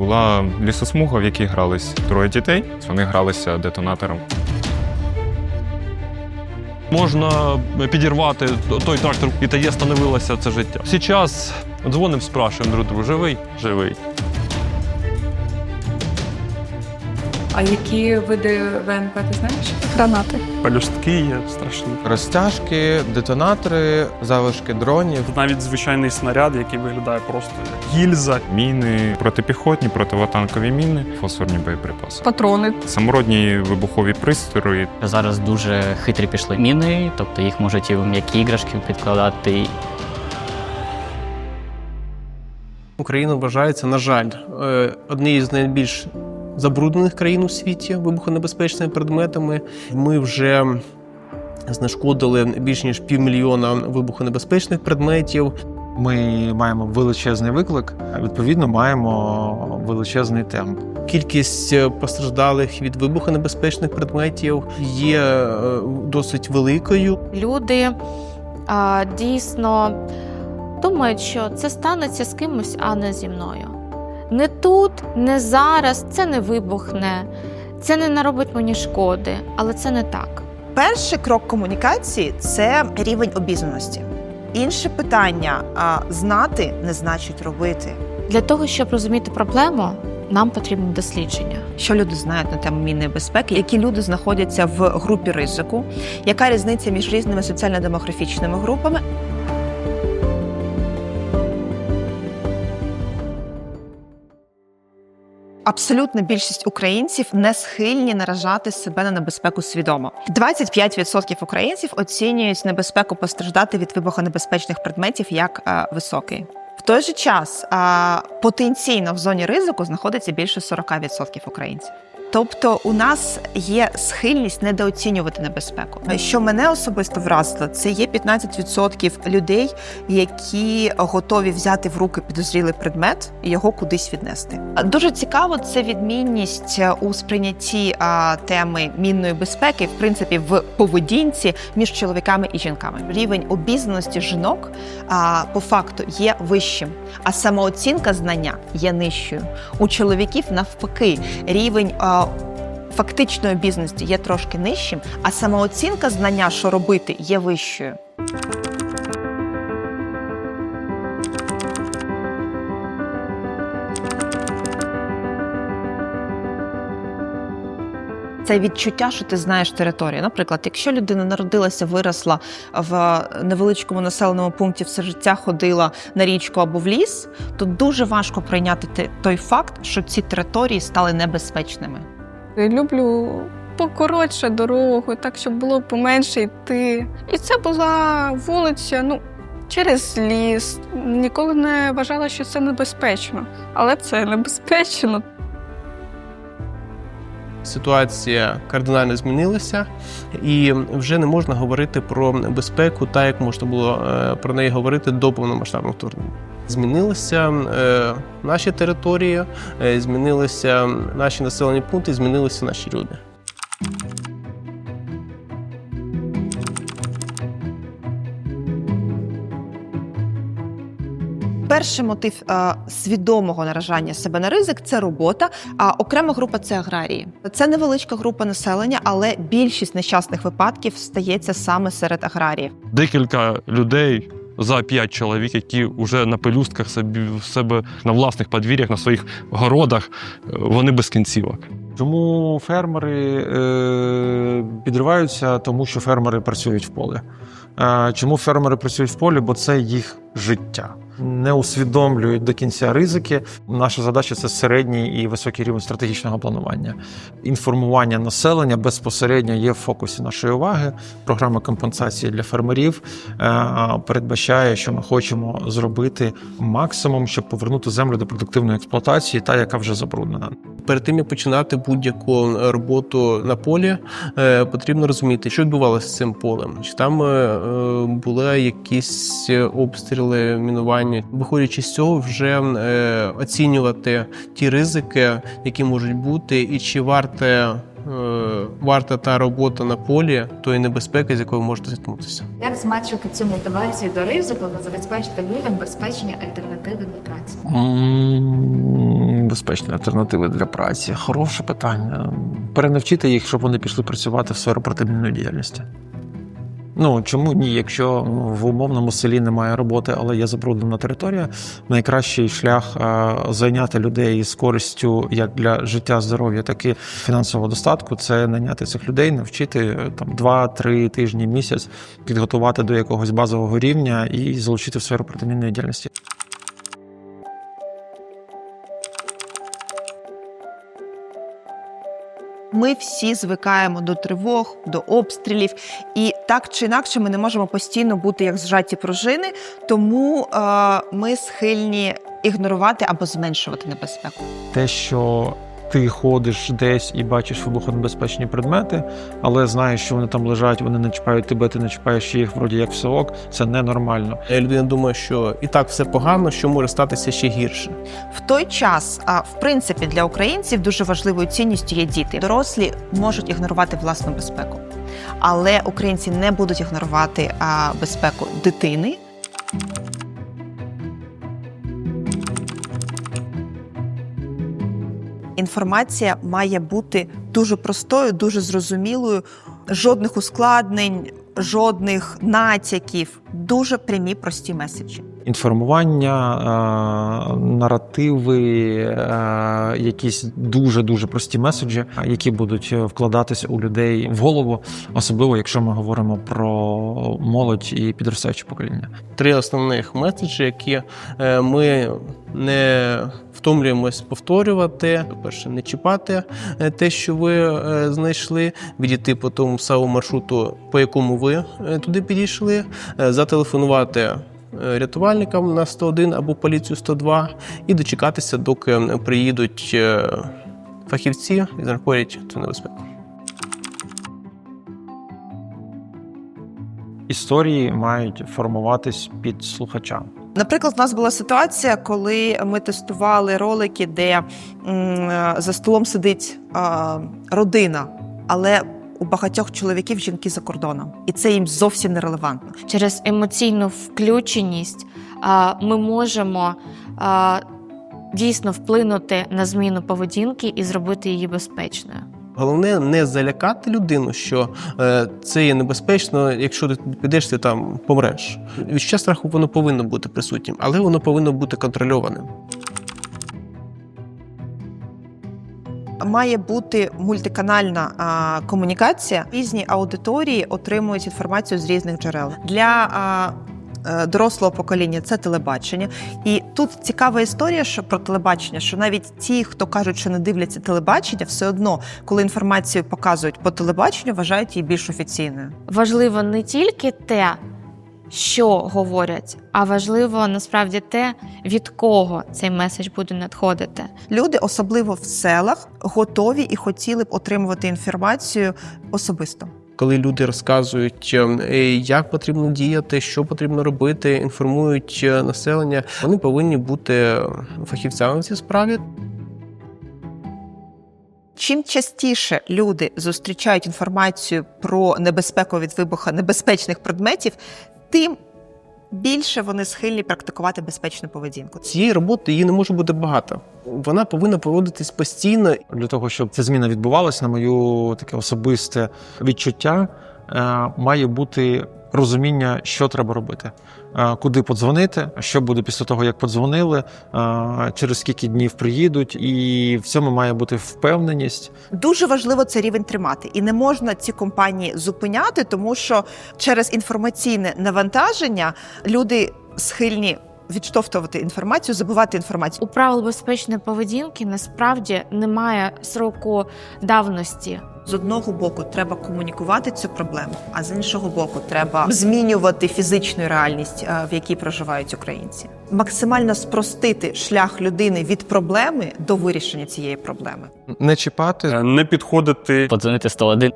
Була лісосмуга, в якій грались троє дітей. Вони гралися детонатором. Можна підірвати той трактор, і тоді становилося це життя. Зараз дзвоним, спрашуємо друг друга, живий? Живий. А які види ВНП ти знаєш? Гранати. Пелюстки є страшні. Розтяжки, детонатори, залишки дронів. Навіть звичайний снаряд, який виглядає просто як гільза. Міни, протипіхотні, противотанкові міни, фосфорні боєприпаси. Патрони. Самородні вибухові пристрої. Зараз дуже хитрі пішли міни, тобто їх можуть і в м'які іграшки підкладати, Україна вважається, на жаль, е, однією з найбільш забруднених країн у світі вибухонебезпечними предметами. Ми вже знешкодили більш ніж півмільйона вибухонебезпечних предметів. Ми маємо величезний виклик, а відповідно маємо величезний темп. Кількість е, постраждалих від вибухонебезпечних предметів є е, досить великою. Люди а, дійсно думають, що це станеться з кимось, а не зі мною. Не тут, не зараз, це не вибухне, це не наробить мені шкоди, але це не так. Перший крок комунікації це рівень обізнаності. Інше питання знати не значить робити. Для того, щоб розуміти проблему, нам потрібні дослідження. Що люди знають на тему мінної безпеки, які люди знаходяться в групі ризику, яка різниця між різними соціально-демографічними групами. Абсолютна більшість українців не схильні наражати себе на небезпеку свідомо. 25% українців оцінюють небезпеку постраждати від вибухонебезпечних предметів як е, високий. В той же час е, потенційно в зоні ризику знаходиться більше 40% українців. Тобто у нас є схильність недооцінювати небезпеку. Що мене особисто вразило, це є 15% людей, які готові взяти в руки підозрілий предмет і його кудись віднести. Дуже цікаво, це відмінність у сприйнятті теми мінної безпеки, в принципі, в поведінці між чоловіками і жінками. Рівень обізнаності жінок по факту є вищим, а самооцінка знання є нижчою. У чоловіків навпаки рівень. Фактичної обізнаності є трошки нижчим, а самооцінка знання, що робити, є вищою. Це відчуття, що ти знаєш територію. Наприклад, якщо людина народилася, виросла в невеличкому населеному пункті, все життя ходила на річку або в ліс, то дуже важко прийняти той факт, що ці території стали небезпечними. Люблю покоротше дорогу, так щоб було поменше йти. І це була вулиця, ну, через ліс. Ніколи не вважала, що це небезпечно. Але це небезпечно. Ситуація кардинально змінилася, і вже не можна говорити про безпеку, так як можна було е, про неї говорити до повномасштабного вторгнення. Змінилися е, наші території, е, змінилися наші населені пункти, змінилися наші люди. Перший мотив е, свідомого наражання себе на ризик це робота. А окрема група це аграрії. Це невеличка група населення, але більшість нещасних випадків стається саме серед аграріїв. Декілька людей за п'ять чоловік, які вже на пелюстках собі в себе на власних подвір'ях, на своїх городах, е, вони без кінцівок. Чому фермери е, підриваються? Тому що фермери працюють в полі. Е, чому фермери працюють в полі? Бо це їх життя. Не усвідомлюють до кінця ризики. Наша задача це середній і високий рівень стратегічного планування. Інформування населення безпосередньо є в фокусі нашої уваги. Програма компенсації для фермерів е, передбачає, що ми хочемо зробити максимум, щоб повернути землю до продуктивної експлуатації, та яка вже забруднена. Перед тим як починати будь-яку роботу на полі, е, потрібно розуміти, що відбувалося з цим полем. Чи там були якісь обстріли, мінування. Виходячи з цього, вже е, оцінювати ті ризики, які можуть бути, і чи варте. е, Варта та робота на полі тої небезпеки, з якою ви можете зіткнутися. Як зменшити цю мотивацію до ризику та забезпечити людям безпечні альтернативи до праці? Безпечні альтернативи для праці? Хороше питання. Перенавчити їх, щоб вони пішли працювати в сферу протимінної діяльності. Ну чому ні? Якщо в умовному селі немає роботи, але є забруднена територія, найкращий шлях е, зайняти людей з користю як для життя, здоров'я, так і фінансового достатку це наняти цих людей, навчити е, там 2-3 тижні місяць, підготувати до якогось базового рівня і залучити в сферу протимінної діяльності. Ми всі звикаємо до тривог, до обстрілів, і так чи інакше ми не можемо постійно бути як зжаті пружини, тому е, ми схильні ігнорувати або зменшувати небезпеку. те, що ти ходиш десь і бачиш вибухонебезпечні предмети, але знаєш, що вони там лежать, вони не чіпають тебе, ти не чіпаєш їх, вроді як все ок, це ненормально. Людина думає, що і так все погано, що може статися ще гірше. В той час, а в принципі, для українців дуже важливою цінністю є діти. Дорослі можуть ігнорувати власну безпеку, але українці не будуть ігнорувати а, безпеку дитини. Інформація має бути дуже простою, дуже зрозумілою, жодних ускладнень, жодних натяків, дуже прямі прості меседжі. Інформування, е, наративи, е, якісь дуже дуже прості меседжі, які будуть вкладатися у людей в голову, особливо якщо ми говоримо про молодь і підростаюче покоління. Три основних меседжі, які е, ми не втомлюємось повторювати. По-перше, не чіпати те, що ви знайшли, відійти по тому самому маршруту, по якому ви туди підійшли, зателефонувати. Е, Рятувальникам на 101 або поліцію 102 і дочекатися, доки приїдуть е, фахівці і знаходять цю небезпеку. Історії мають формуватись під слухача. Наприклад, у нас була ситуація, коли ми тестували ролики, де м, за столом сидить а, родина, але у багатьох чоловіків жінки за кордоном, і це їм зовсім нерелевантно. Через емоційну включеність ми можемо дійсно вплинути на зміну поведінки і зробити її безпечною. Головне не залякати людину, що е, це є небезпечно, якщо ти підеш, ти там помреш. Відчуття страху воно повинно бути присутнім, але воно повинно бути контрольованим. Має бути мультиканальна а, комунікація. Різні аудиторії отримують інформацію з різних джерел. Для а, е, дорослого покоління це телебачення. І тут цікава історія що про телебачення, що навіть ті, хто кажуть, що не дивляться телебачення, все одно, коли інформацію показують по телебаченню, вважають її більш офіційною. Важливо не тільки те, що говорять, а важливо насправді те, від кого цей меседж буде надходити. Люди, особливо в селах, готові і хотіли б отримувати інформацію особисто. Коли люди розказують, е, як потрібно діяти, що потрібно робити, інформують е, населення, вони повинні бути фахівцями в цій справі. Чим частіше люди зустрічають інформацію про небезпеку від вибуху небезпечних предметів, тим більше вони схильні практикувати безпечну поведінку. Цієї роботи її не може бути багато. Вона повинна проводитись постійно. Для того, щоб ця зміна відбувалася, на моє таке особисте відчуття, має бути розуміння, що треба робити, Е, куди подзвонити, що буде після того, як подзвонили, е, через скільки днів приїдуть, і в цьому має бути впевненість. Дуже важливо це рівень тримати, і не можна ці компанії зупиняти, тому що через інформаційне навантаження люди схильні відштовхувати інформацію, забувати інформацію. У правил безпечної поведінки насправді немає сроку давності. З одного боку треба комунікувати цю проблему, а з іншого боку, треба змінювати фізичну реальність, е, в якій проживають українці. Максимально спростити шлях людини від проблеми до вирішення цієї проблеми. Не чіпати Е, Не підходити Подзвонити 101.